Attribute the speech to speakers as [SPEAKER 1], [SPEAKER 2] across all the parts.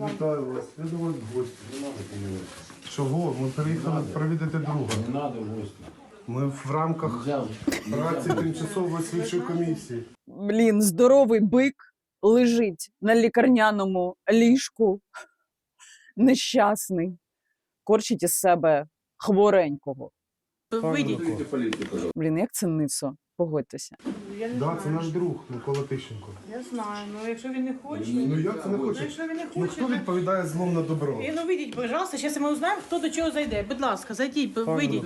[SPEAKER 1] Вітаю вас. Я до вас в гості.
[SPEAKER 2] Не надо переводить.
[SPEAKER 1] Чого? Ми приїхали провідати друга.
[SPEAKER 2] Не надо в гости.
[SPEAKER 1] Ми в рамках праці тимчасової слідчої комісії.
[SPEAKER 3] Блін, здоровий бик лежить на лікарняному ліжку, нещасний, корчить із себе хворенького.
[SPEAKER 1] Вийдіть.
[SPEAKER 3] Блін, як це ницо? Погодьтеся.
[SPEAKER 4] Я не
[SPEAKER 1] Да, це
[SPEAKER 4] знаю.
[SPEAKER 1] наш друг Микола Тищенко.
[SPEAKER 4] Я знаю, ну якщо він не хоче.
[SPEAKER 1] Ну як це не
[SPEAKER 4] Ну,
[SPEAKER 1] хоче?
[SPEAKER 4] якщо він не
[SPEAKER 1] Ну
[SPEAKER 4] хоче,
[SPEAKER 1] хто
[SPEAKER 4] то-
[SPEAKER 1] відповідає злом на добро?
[SPEAKER 4] І, ну вийдіть, пожалуйста, зараз ми узнаємо, хто до чого зайде. Будь ласка, зайдіть, б- вийдіть.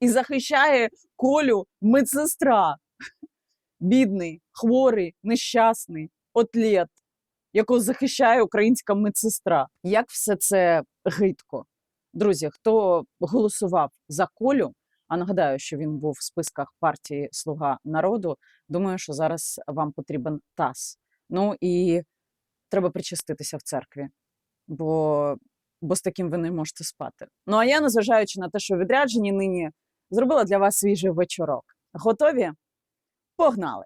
[SPEAKER 3] І захищає Колю медсестра. Бідний, хворий, нещасний, отлет, якого захищає українська медсестра. Як все це гидко? Друзі, хто голосував за Колю, а нагадаю, що він був в списках партії Слуга народу. Думаю, що зараз вам потрібен таз. Ну і треба причаститися в церкві, бо, бо з таким ви не можете спати. Ну а я, незважаючи на те, що відряджені нині, зробила для вас свіжий вечорок. Готові? Погнали!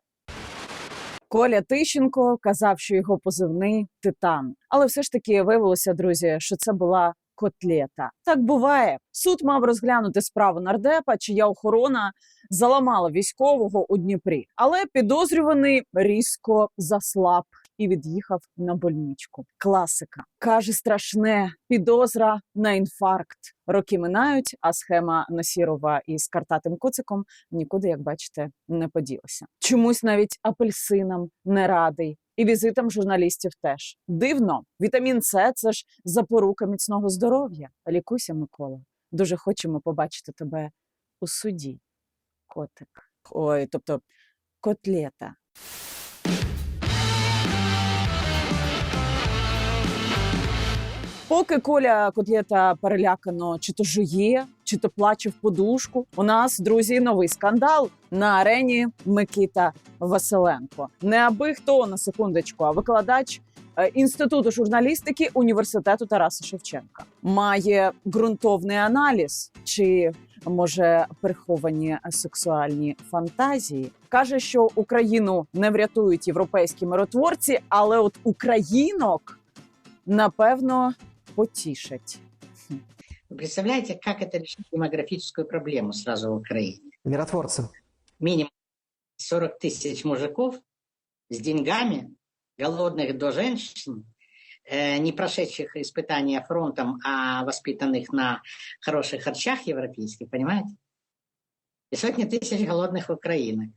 [SPEAKER 3] Коля Тищенко казав, що його позивний титан. Але все ж таки виявилося, друзі, що це була котлета. Так буває. Суд мав розглянути справу нардепа, чия охорона заламала військового у Дніпрі. Але підозрюваний різко заслаб і від'їхав на больничку. Класика каже страшне підозра на інфаркт. Роки минають, а схема Насірова із картатим куциком нікуди, як бачите, не поділася. Чомусь навіть апельсинам не радий. І візитам журналістів теж дивно. Вітамін С це ж запорука міцного здоров'я. Лікуйся, Микола. Дуже хочемо побачити тебе у суді. Котик. Ой, тобто котлета. Поки Коля котлета перелякано чи то жує, чи то плаче в подушку. У нас, друзі, новий скандал на арені Микита Василенко. Не аби хто на секундочку, а викладач е, інституту журналістики університету Тараса Шевченка має ґрунтовний аналіз, чи може приховані сексуальні фантазії. каже, що Україну не врятують європейські миротворці, але от українок напевно потішать.
[SPEAKER 5] Вы представляете, как это решить демографическую проблему сразу в Украине?
[SPEAKER 6] Миротворцы.
[SPEAKER 5] Минимум 40 тысяч мужиков с деньгами, голодных до женщин, э, не прошедших испытания фронтом, а воспитанных на хороших харчах европейских, понимаете? И сотни тысяч голодных украинок,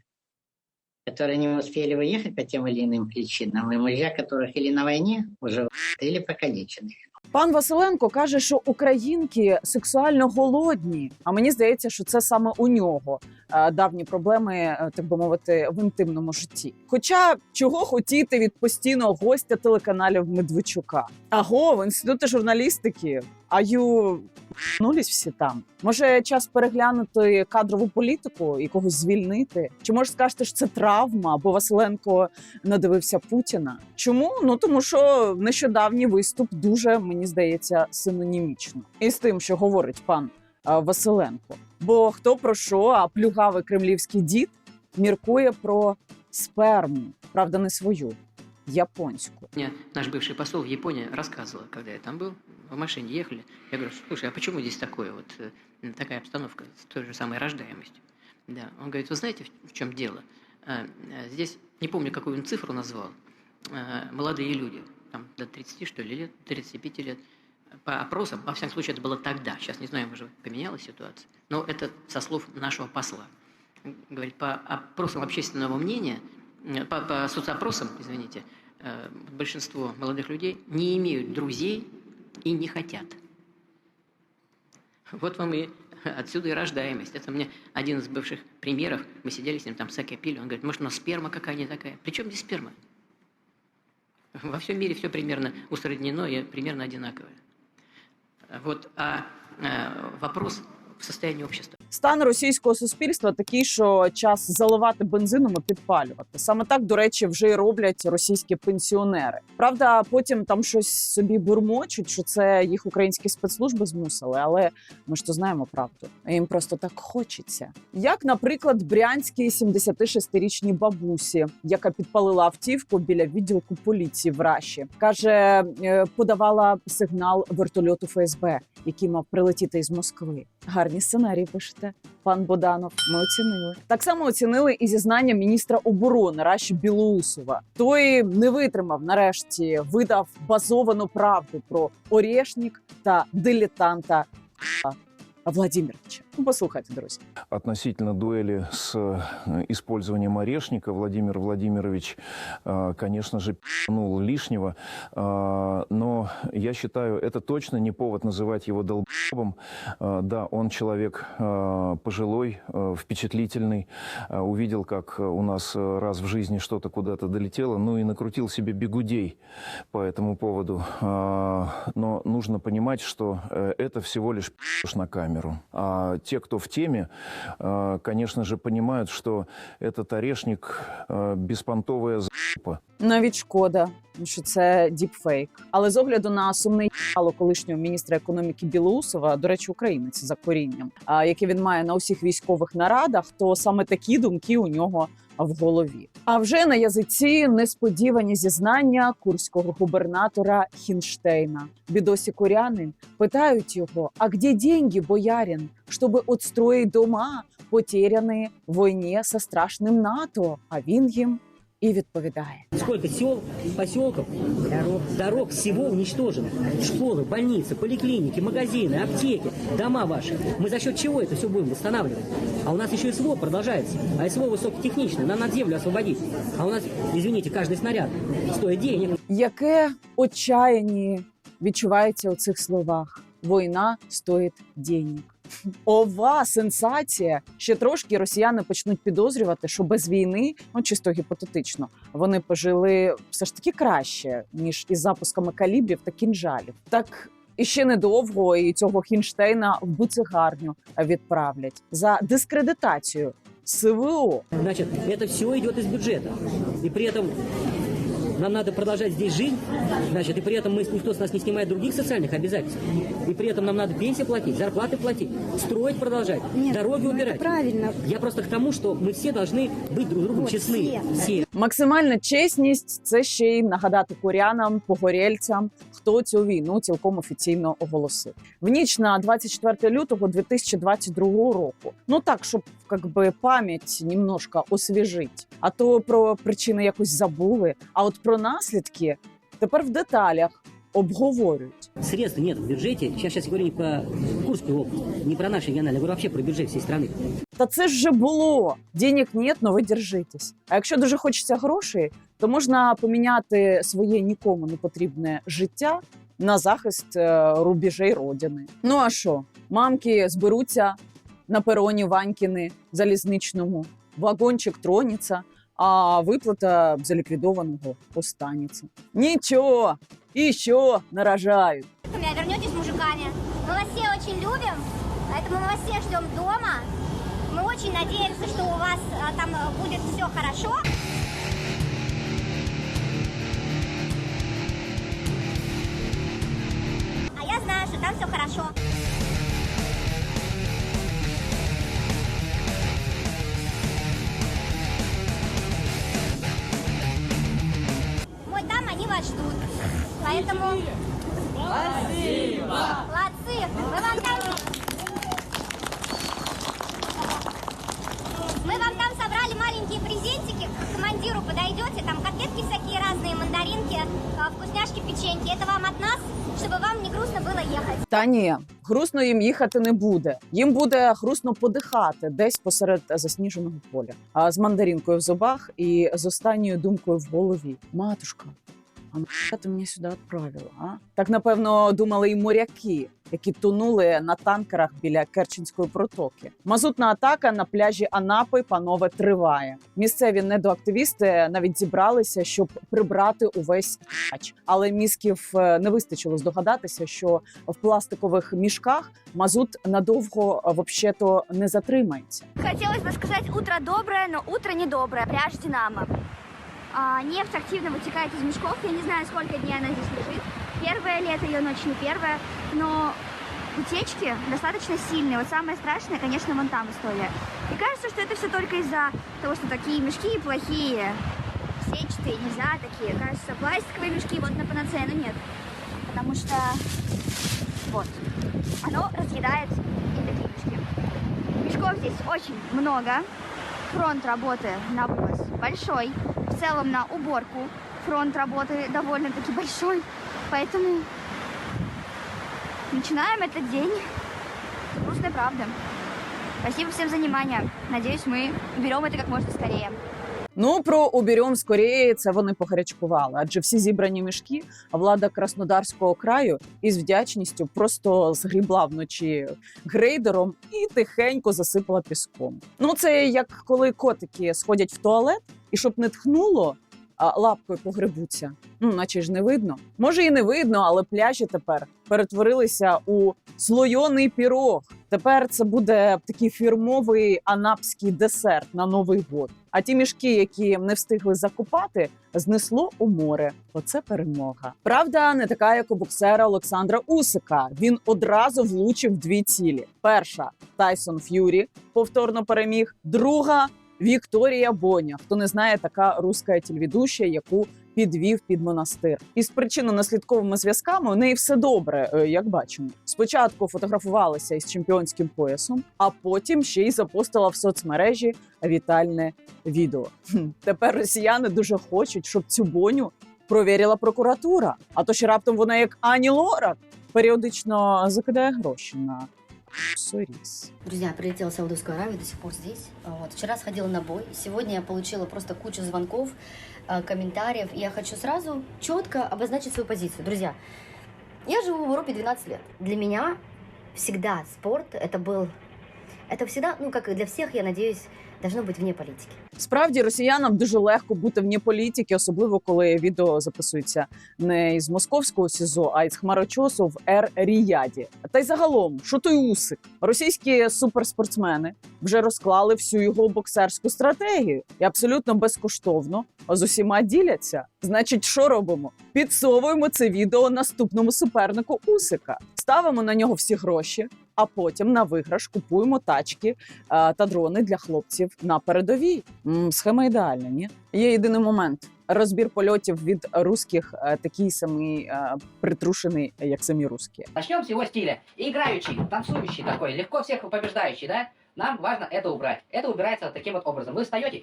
[SPEAKER 5] которые не успели выехать по тем или иным причинам, и мужья которых или на войне уже или покалечены.
[SPEAKER 3] Пан Василенко каже, що українки сексуально голодні. А мені здається, що це саме у нього е, давні проблеми, е, так би мовити, в інтимному житті. Хоча чого хотіти від постійного гостя телеканалів Медведчука? Аго, в інституті журналістики. Аю нулись всі там. Може, час переглянути кадрову політику і когось звільнити? Чи може скажете, що це травма? Бо Василенко надивився Путіна. Чому? Ну тому що нещодавній виступ дуже мені здається синонімічно із тим, що говорить пан е, Василенко. Бо хто про що, а плюгавий кремлівський дід міркує про сперму, правда, не свою, японську.
[SPEAKER 7] Мне наш бывший посол в Японии рассказывал, когда я там был, в машине ехали. Я говорю, слушай, а почему здесь такое вот, э, такая обстановка с той же самой рождаемостью? Да, он говорит, вы знаете, в- чем дело? Э, э, Здесь, не помню, какую он цифру назвал, э, молодые люди, там до 30, что ли, лет, 35 лет, по опросам, во всяком случае, это было тогда, сейчас не знаю, может, поменялась ситуация, но это со слов нашего посла. Говорит, по опросам общественного мнения, по, по соцопросам, извините, э, большинство молодых людей не имеют друзей и не хотят. Вот вам и отсюда и рождаемость. Это мне один из бывших премьеров, мы сидели с ним там саке пили, он говорит, может, у нас сперма какая не такая? Причем здесь сперма? Во всем мире все примерно усреднено и примерно одинаковое. Вот, а э, вопрос в состоянии общества.
[SPEAKER 3] Стан російського суспільства такий, що час заливати бензином і підпалювати. Саме так, до речі, вже й роблять російські пенсіонери. Правда, потім там щось собі бурмочуть, що це їх українські спецслужби змусили, але ми ж то знаємо правду. Їм просто так хочеться. Як, наприклад, брянській 76-річній бабусі, яка підпалила автівку біля відділку поліції в Раші, каже, е, подавала сигнал вертольоту ФСБ, який мав прилетіти із Москви. Гарні сценарії пишете. Пан Боданов, ми оцінили. Так само оцінили і зізнання міністра оборони Раші Білоусова. Той не витримав нарешті, видав базовану правду про Орєшнік та дилетанта Владимировича. Ну, послухайте, друзі.
[SPEAKER 6] Относительно дуэли с э, использованием орешника Владимир Владимирович, э, конечно же, пнул лишнего, Э, но я считаю, это точно не повод называть его долбом. Да, он человек э, пожилой, э, впечатлительный, э, увидел, как у нас э, раз в жизни что-то куда-то долетело, ну и накрутил себе бегудей по этому поводу. Э, Но нужно понимать, что э, это всего лишь на камеру. А те, кто в теме, э, конечно же, понимают, что этот орешник э, беспонтовая за***па.
[SPEAKER 3] Навіть шкода, що це діпфейк. Але з огляду на сумне їбало колишнього міністра економіки Білоусова, до речі, українець за корінням, а, яке він має на усіх військових нарадах, то саме такі думки у нього в голові. А вже на язиці несподівані зізнання курського губернатора Хінштейна. Бідосі куряни питають його: а де деньги, боярин, щоб отстроїть дома, потеряні в війні со страшним НАТО? А він їм і відповідає.
[SPEAKER 8] Сколько сел, поселков, дорог, дорог всего уничтожено. Школы, больницы, поликлиники, магазины, аптеки, дома ваши. Мы за счет чего это все будем восстанавливать? А у нас еще СВО продолжается. А СВО высокотехничное, нам надо землю освободить. А у нас, извините, каждый снаряд стоит денег.
[SPEAKER 3] Яке отчаянні відчувається у цих словах? Війна стоїть денег. Ова сенсація. Ще трошки росіяни почнуть підозрювати, що без війни, ну чисто гіпотетично, вони пожили все ж таки краще ніж із запусками калібрів та кінжалів. Так і ще недовго і цього Хінштейна в буцегарню відправлять за дискредитацію СВО.
[SPEAKER 8] Значит, это все идет из бюджета. И при этом нам надо продолжать здесь жить, значит, и при этом мы, никто с нас не снимает других социальных обязательств. И при этом нам надо пенсии платить, зарплаты платить, строить продолжать, дороги убирать.
[SPEAKER 9] Правильно.
[SPEAKER 8] Я просто к тому, что мы все должны быть друг другу
[SPEAKER 9] Вот,
[SPEAKER 8] честны.
[SPEAKER 9] все.
[SPEAKER 8] все.
[SPEAKER 3] Максимальна чесність це ще й нагадати курянам, погорільцям, хто цю війну цілком офіційно оголосив. В ніч на 24 лютого 2022 року. Ну так, щоб как би пам'ять немножко освіжить. А то про причини якось забули. А от про наслідки тепер в деталях обговорюють.
[SPEAKER 8] Средств нет в бюджете. Сейчас, сейчас говорю не про Курскую область, не про наши региональные, говорю вообще про бюджет всей страны.
[SPEAKER 3] Та це ж вже було. Денег нет, но ви держитесь. А якщо дуже хочеться грошей, то можна поміняти своє нікому не потрібне життя на захист е, рубежей родини. Ну а що? Мамки зберуться на пероні Ванькіни залізничному, вагончик тронеться, а виплата заліквідованого останеться. Нічого, і що нарожають.
[SPEAKER 9] А вернетесь мужиками. Мы вас все очень любим, поэтому мы вас всех ждем дома. Мы очень надеемся, что у вас а, там а, будет все хорошо. А я знаю, что там все хорошо. Поэтому... Молодцы! Мы вам там... Мы вам там собрали маленькие презентики. К командиру подойдете. Там котлетки всякие разные, мандаринки, а, вкусняшки, печеньки. Это вам от нас, чтобы вам не грустно было ехать.
[SPEAKER 3] Та ні, грустно їм їхати не буде. Їм буде грустно подихати десь посеред засніженого поля, а з мандарінкою в зубах і з останньою думкою в голові. Матушка, а нахуя ти мене сюди відправила? А? Так напевно думали і моряки, які тонули на танкерах біля Керченської протоки. Мазутна атака на пляжі Анапи панове триває. Місцеві недоактивісти навіть зібралися, щоб прибрати увесь хач. Але мізків е, не вистачило здогадатися, що в пластикових мішках мазут надовго е, вообще-то не затримається.
[SPEAKER 9] Хотелось бы сказать утро доброе, но утро недоброе. Пляж Динамо. А, нефть активно вытекает из мешков. Я не знаю, сколько дней она здесь лежит. Первое лето ее ночь не первое, но утечки достаточно сильные. Вот самое страшное, конечно, вон там история. И кажется, что это все только из-за того, что такие мешки плохие, сетчатые, нельзя такие. Кажется, пластиковые мешки вот на панацея, но нет. Потому что вот, оно разъедает и такие мешки. Мешков здесь очень много. Фронт работы на вывоз большой. В целом на уборку фронт работы довольно-таки большой. Поэтому начинаем этот день с грустной правды. Спасибо всем за внимание. Надеюсь, мы уберем это как можно скорее.
[SPEAKER 3] Ну про уберем скоріє це вони погарячкували, адже всі зібрані мішки влада Краснодарського краю із вдячністю просто згрібла вночі грейдером і тихенько засипала піском. Ну це як коли котики сходять в туалет, і щоб не тхнуло. а, Лапкою погребуться, ну наче ж не видно. Може і не видно, але пляжі тепер перетворилися у слойоний пірог. Тепер це буде такий фірмовий анапський десерт на Новий год. А ті мішки, які не встигли закупати, знесло у море. Оце перемога. Правда, не така, як у боксера Олександра Усика. Він одразу влучив дві цілі: перша Тайсон Ф'юрі повторно переміг. Друга Вікторія Боня. Хто не знає, така руська телеведуща, яку підвів під монастир. Із причинно-наслідковими зв'язками у неї все добре, е, як бачимо. Спочатку фотографувалася із чемпіонським поясом, а потім ще й запостила в соцмережі вітальне відео. Тепер росіяни дуже хочуть, щоб цю боню провірила прокуратура. А то ще раптом вона, як Ані Лорак, періодично закидає гроші на соріс.
[SPEAKER 10] Друзья, прилетела в Саудовскую Аравию, до сих пор здесь. Вот. Вчера сходила на бой. Сегодня я получила просто кучу звонков, э, комментариев. И я хочу сразу четко обозначить свою позицию. Друзья, я живу в Европе 12 лет. Для меня всегда спорт это был... Это всегда, ну, как и для всех, я надеюсь, должно быть вне политики.
[SPEAKER 3] Справді росіянам дуже легко бути вне політики, особливо коли відео записується не із московського СІЗО, а із хмарочосу в Ер Ріяді. Та й загалом, що той усик? Російські суперспортсмени вже розклали всю його боксерську стратегію і абсолютно безкоштовно з усіма діляться. Значить, що робимо? Підсовуємо це відео наступному супернику Усика, ставимо на нього всі гроші А потім на виграш купуємо тачки е, та дрони для хлопців на передовій. М, схема ідеальна, ні? Є єдиний момент. Розбір польотів від русських е, такий самий е, притрушений, як самі русські.
[SPEAKER 11] Начнем с его стиля. Играющий, танцующий такой, легко всех побеждающий, да? Нам важно это убрать. Это убирается вот таким вот образом. Вы встаете,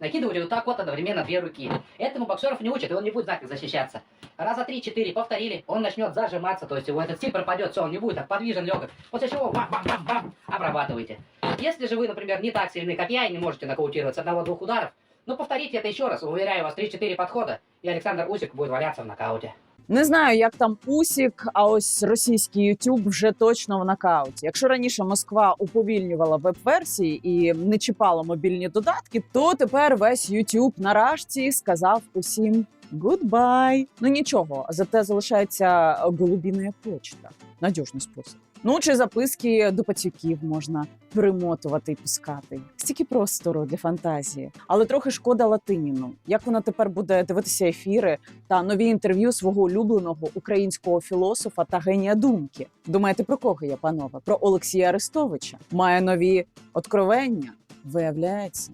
[SPEAKER 11] накидываете вот так вот одновременно две руки. Этому боксеров не учат, и он не будет знать, как защищаться. Раза три-четыре повторили, он начнет зажиматься, то есть его этот стиль пропадет, все, он не будет так подвижен, легок. После чего бам-бам-бам-бам, обрабатываете. Если же вы, например, не так сильны, как я, и не можете нокаутировать с одного-двух ударов, ну повторите это еще раз, уверяю вас, 3-4 подхода, и Александр Усик будет валяться в нокауте.
[SPEAKER 3] Не знаю, як там Усік, а ось російський YouTube вже точно в нокауті. Якщо раніше Москва уповільнювала веб-версії і не чіпала мобільні додатки, то тепер весь YouTube нарешті сказав усім гудбай. Ну нічого, зате залишається голубіна почта. Надіжний спосіб. Ну чи записки до пацюків можна перемотувати і пускати. Стільки простору для фантазії, але трохи шкода Латиніну. Як вона тепер буде дивитися ефіри та нові інтерв'ю свого улюбленого українського філософа та генія думки? Думаєте, про кого я, панове? Про Олексія Арестовича має нові откровення. Виявляється,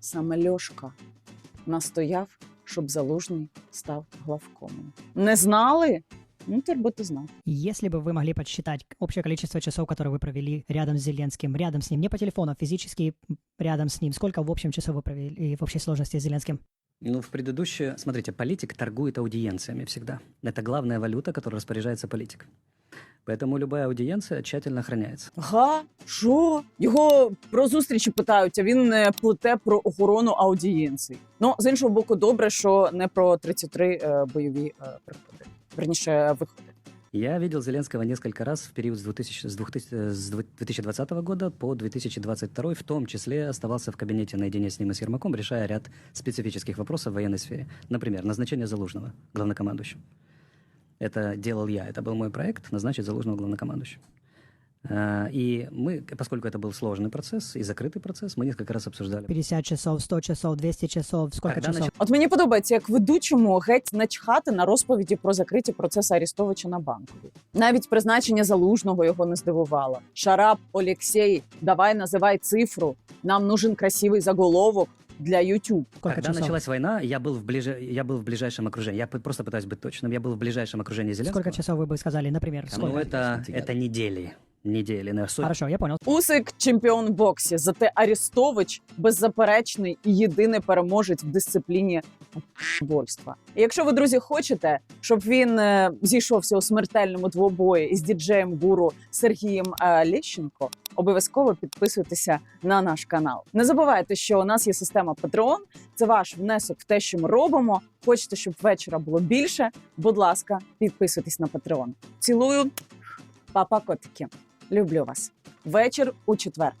[SPEAKER 3] саме Льошка настояв, щоб залужний став главкомом. Не знали? Ну, тепер будете знати.
[SPEAKER 12] Если бы вы могли подсчитать общее количество часов, которые вы провели рядом с Зеленским, рядом с ним, не по телефону, а физически рядом с ним, сколько в общем часов вы провели в общей сложности с Зеленским?
[SPEAKER 13] Ну, в предыдущее... Смотрите, политик торгует аудиенциями всегда. Это главная валюта, которой распоряжается политик. Поэтому любая аудиенция тщательно охраняется.
[SPEAKER 3] Га, що? Його про зустрічі питають, а він не плете про охорону аудієнцій. Ну, з іншого боку, добре, що не про 33 е, бойові е, приходи. Верніше, виходи.
[SPEAKER 13] Я видел Зеленского несколько раз в период с, 2000, с, 2000, с 2020 года по 2022, в том числе оставался в кабинете наедине с ним и с Ермаком, решая ряд специфических вопросов в военной сфере. Например, назначение Залужного главнокомандующим. Это делал я, это был мой проект, назначить Залужного главнокомандующим. А, И мы, поскольку это был сложный процесс и закрытый процесс, мы несколько раз обсуждали.
[SPEAKER 12] 50 часов, 100 часов, 200 часов, сколько
[SPEAKER 13] Когда
[SPEAKER 12] часов?
[SPEAKER 13] начал-
[SPEAKER 3] От мені подобається, як ведучому геть начхати на розповіді про закриті процеси Арістовича на банковій. Навіть призначення залужного його не здивувало. Шарап Олексій, давай називай цифру. Нам нужен красивий заголовок для YouTube.
[SPEAKER 12] Сколько
[SPEAKER 13] Когда
[SPEAKER 12] часов?
[SPEAKER 13] началась война, я был, в ближе... я был в ближайшем окружении. Я п- просто пытаюсь быть точным. Я был в ближайшем окружении Зеленского.
[SPEAKER 12] Сколько часов вы бы сказали, например?
[SPEAKER 13] Ну,
[SPEAKER 12] Сколько?
[SPEAKER 13] это, это недели. Недели, наверное, сотни.
[SPEAKER 12] Хорошо, я понял.
[SPEAKER 3] Усик чемпіон в боксі. Зате Арістович беззаперечний і єдиний переможець в дисципліні вольства. І якщо ви, друзі, хочете, щоб він е, зійшовся у смертельному двобої із діджеєм гуру Сергієм е, Лещенко, обов'язково підписуйтеся на наш канал. Не забувайте, що у нас є система Patreon. Це ваш внесок в те, що ми робимо. Хочете, щоб вечора було більше? Будь ласка, підписуйтесь на Patreon. Цілую, папа котики. Люблю вас. Вечір у четвер.